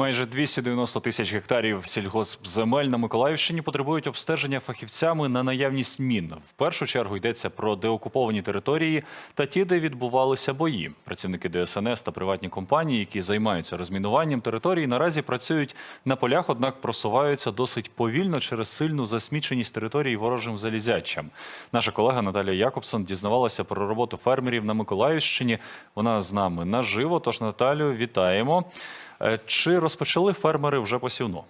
Майже 290 тисяч гектарів сільгоспземель на Миколаївщині потребують обстеження фахівцями на наявність мін. В першу чергу йдеться про деокуповані території та ті, де відбувалися бої. Працівники ДСНС та приватні компанії, які займаються розмінуванням територій, наразі працюють на полях, однак просуваються досить повільно через сильну засміченість території ворожим залізячам. Наша колега Наталія Якобсон дізнавалася про роботу фермерів на Миколаївщині. Вона з нами наживо. Тож Наталю, вітаємо. Е, Чи розпочали фермери вже посівну?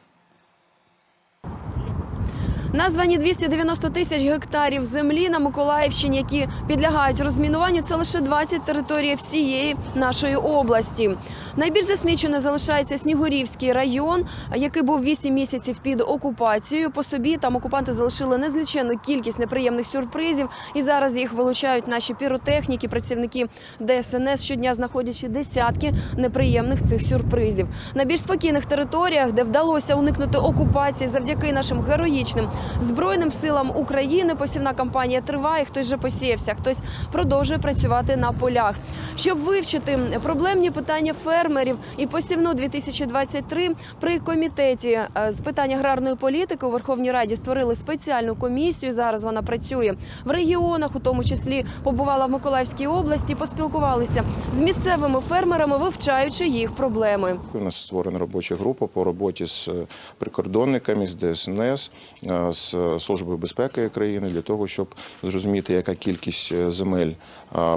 Названі 290 тисяч гектарів землі на Миколаївщині, які підлягають розмінуванню, це лише 20 територій всієї нашої області. Найбільш засмічено залишається Снігурівський район, який був 8 місяців під окупацією. По собі там окупанти залишили незліченну кількість неприємних сюрпризів, і зараз їх вилучають наші піротехніки, працівники ДСНС щодня знаходячи десятки неприємних цих сюрпризів. На більш спокійних територіях, де вдалося уникнути окупації завдяки нашим героїчним збройним силам України, посівна кампанія триває. Хтось вже посіявся, хтось продовжує працювати на полях. Щоб вивчити проблемні питання фермерів і посівну 2023 при комітеті е, з питань аграрної політики у Верховній Раді створили спеціальну комісію. Зараз вона працює в регіонах, у тому числі побувала в Миколаївській області, поспілкувалися з місцевими фермерами, вивчаючи їх проблеми. У нас створена робоча група по роботі з е, прикордонниками, з ДСНС, е, з Службою безпеки країни для того, щоб зрозуміти, яка кількість земель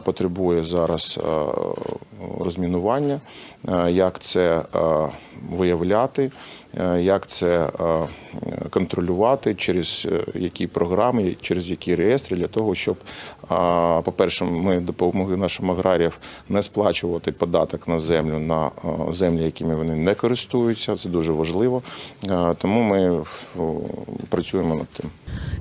потребує зараз розмінування, е, як це е, виявляти, е, як це е, контролювати, через е, які програми, через які реєстри, для того, щоб, е, по-перше, ми допомогли нашим аграріям не сплачувати податок на землю на е, землі, якими вони не користуються. Це дуже важливо. Е, Тому ми е, працюємо над тим.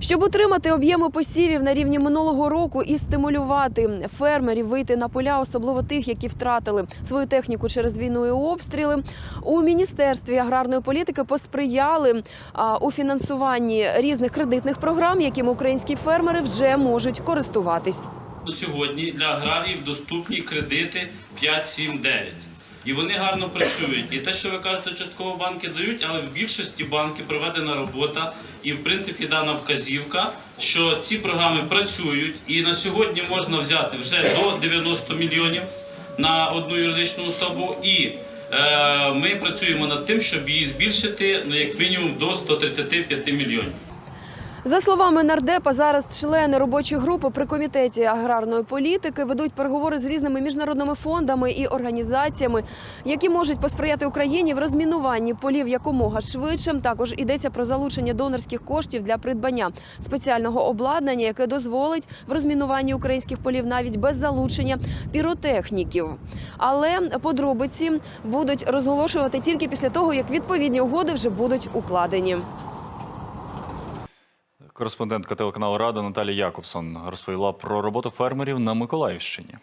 Щоб утримати об'єми посівів на рівні минулого року і стимулювати фермерів вийти на поля, особливо тих, які втратили свою техніку через війну і обстріли, у міністерстві аграрної політики посприяли у фінансуванні різних кредитних програм, якими українські фермери вже можуть користуватись. Сьогодні для аграріїв доступні кредити 5, 7, 9. І вони гарно працюють. І те, що ви кажете, частково банки дають, але в більшості банків проведена робота і, в принципі, дана вказівка, що ці програми працюють. І на сьогодні можна взяти вже до 90 мільйонів на одну юридичну особу. І е, ми працюємо над тим, щоб її збільшити ну, як мінімум до 135 мільйонів. За словами нардепа, зараз члени робочої групи при комітеті аграрної політики ведуть переговори з різними міжнародними фондами і організаціями, які можуть посприяти Україні в розмінуванні полів якомога швидше. Також йдеться про залучення донорських коштів для придбання спеціального обладнання, яке дозволить в розмінуванні українських полів навіть без залучення піротехніків. Але подробиці будуть розголошувати тільки після того, як відповідні угоди вже будуть укладені. Кореспондентка телеканалу Рада Наталія Якобсон розповіла про роботу фермерів на Миколаївщині.